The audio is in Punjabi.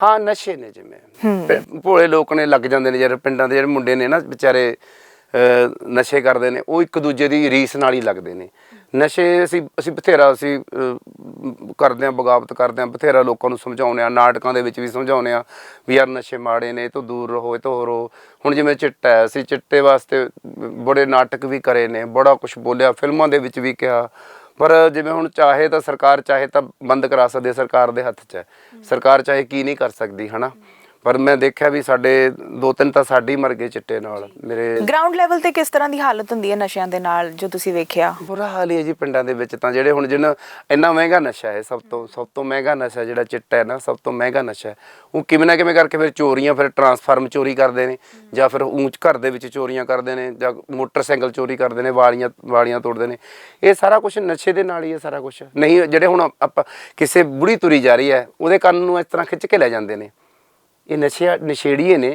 ਹਾਂ ਨਸ਼ੇ ਨੇ ਜਿਵੇਂ। ਭੋਲੇ ਲੋਕ ਨੇ ਲੱਗ ਜਾਂਦੇ ਨੇ ਜਿਹੜੇ ਪਿੰਡਾਂ ਦੇ ਜਿਹੜੇ ਮੁੰਡੇ ਨੇ ਨਾ ਵਿਚਾਰੇ ਨਸ਼ੇ ਕਰਦੇ ਨੇ ਉਹ ਇੱਕ ਦੂਜੇ ਦੀ ਰੀਸ ਨਾਲ ਹੀ ਲੱਗਦੇ ਨੇ। ਨਸ਼ੇ ਅਸੀਂ ਅਸੀਂ ਬਥੇਰਾ ਅਸੀਂ ਕਰਦੇ ਆ ਬਗਾਵਤ ਕਰਦੇ ਆ ਬਥੇਰਾ ਲੋਕਾਂ ਨੂੰ ਸਮਝਾਉਂਦੇ ਆ ਨਾਟਕਾਂ ਦੇ ਵਿੱਚ ਵੀ ਸਮਝਾਉਂਦੇ ਆ ਵੀ ਯਾਰ ਨਸ਼ੇ ਮਾੜੇ ਨੇ ਤੋਂ ਦੂਰ ਰਹੋ ਇਹ ਤੋਂ ਹੋ ਰਹੋ ਹੁਣ ਜਿਵੇਂ ਚਿੱਟਾ ਹੈ ਅਸੀਂ ਚਿੱਟੇ ਵਾਸਤੇ ਬੜੇ ਨਾਟਕ ਵੀ ਕਰੇ ਨੇ ਬੜਾ ਕੁਝ ਬੋਲਿਆ ਫਿਲਮਾਂ ਦੇ ਵਿੱਚ ਵੀ ਕਿਹਾ ਪਰ ਜਿਵੇਂ ਹੁਣ ਚਾਹੇ ਤਾਂ ਸਰਕਾਰ ਚਾਹੇ ਤਾਂ ਬੰਦ ਕਰਾ ਸਕਦੇ ਸਰਕਾਰ ਦੇ ਹੱਥ 'ਚ। ਹੈ ਸਰਕਾਰ ਚਾਹੇ ਕੀ ਨਹੀਂ ਕਰ ਸਕਦੀ, ਹਨਾ? ਪਰ ਮੈਂ ਦੇਖਿਆ ਵੀ ਸਾਡੇ ਦੋ ਤਿੰਨ ਤਾਂ ਸਾਡੇ ਹੀ ਮਰ ਗਏ ਚਿੱਟੇ ਨਾਲ ਮੇਰੇ ਗਰਾਊਂਡ ਲੈਵਲ ਤੇ ਕਿਸ ਤਰ੍ਹਾਂ ਦੀ ਹਾਲਤ ਹੁੰਦੀ ਹੈ ਨਸ਼ਿਆਂ ਦੇ ਨਾਲ ਜੋ ਤੁਸੀਂ ਵੇਖਿਆ? ਬੁਰਾ ਹਾਲ ਹੀ ਹੈ ਜੀ ਪਿੰਡਾਂ ਦੇ ਵਿੱਚ ਤਾਂ ਜਿਹੜੇ ਹੁਣ ਜਿਹਨਾਂ ਇੰਨਾ ਮਹਿੰਗਾ ਨਸ਼ਾ ਹੈ ਸਭ ਤੋਂ ਸਭ ਤੋਂ ਮਹਿੰਗਾ ਨਸ਼ਾ ਜਿਹੜਾ ਚਿੱਟਾ ਹੈ ਨਾ ਸਭ ਤੋਂ ਮਹਿੰਗਾ ਨਸ਼ਾ ਹੈ। ਉਹ ਕਿਵੇਂ ਨਾ ਕਿਵੇਂ ਕਰਕੇ ਫਿਰ ਚੋਰੀਆਂ ਫਿਰ ਟਰਾਂਸਫਾਰਮ ਚੋਰੀ ਕਰਦੇ ਨੇ ਜਾਂ ਫਿਰ ਊਂਚ ਘਰ ਦੇ ਵਿੱਚ ਚੋਰੀਆਂ ਕਰਦੇ ਨੇ ਜਾਂ ਮੋਟਰਸਾਈਕਲ ਚੋਰੀ ਕਰਦੇ ਨੇ ਵਾਲੀਆਂ ਵਾਲੀਆਂ ਤੋੜਦੇ ਨੇ। ਇਹ ਸਾਰਾ ਕੁਝ ਨਸ਼ੇ ਦੇ ਨਾਲ ਹੀ ਹੈ ਸਾਰਾ ਕੁਝ ਨਹੀਂ ਜਿਹੜੇ ਹੁਣ ਆਪਾਂ ਕਿਸੇ ਬੁੜੀ ਤੁਰੀ ਜਾ ਰਹੀ ਹੈ ਉਹਦੇ ਕੰਨ ਨੂੰ ਇਸ ਤਰ੍ਹਾਂ ਖਿੱਚ ਕੇ ਲੈ ਜਾਂਦੇ ਨੇ। ਇਹ ਨਸ਼ੇ ਨਸ਼ੇੜੀਏ ਨੇ।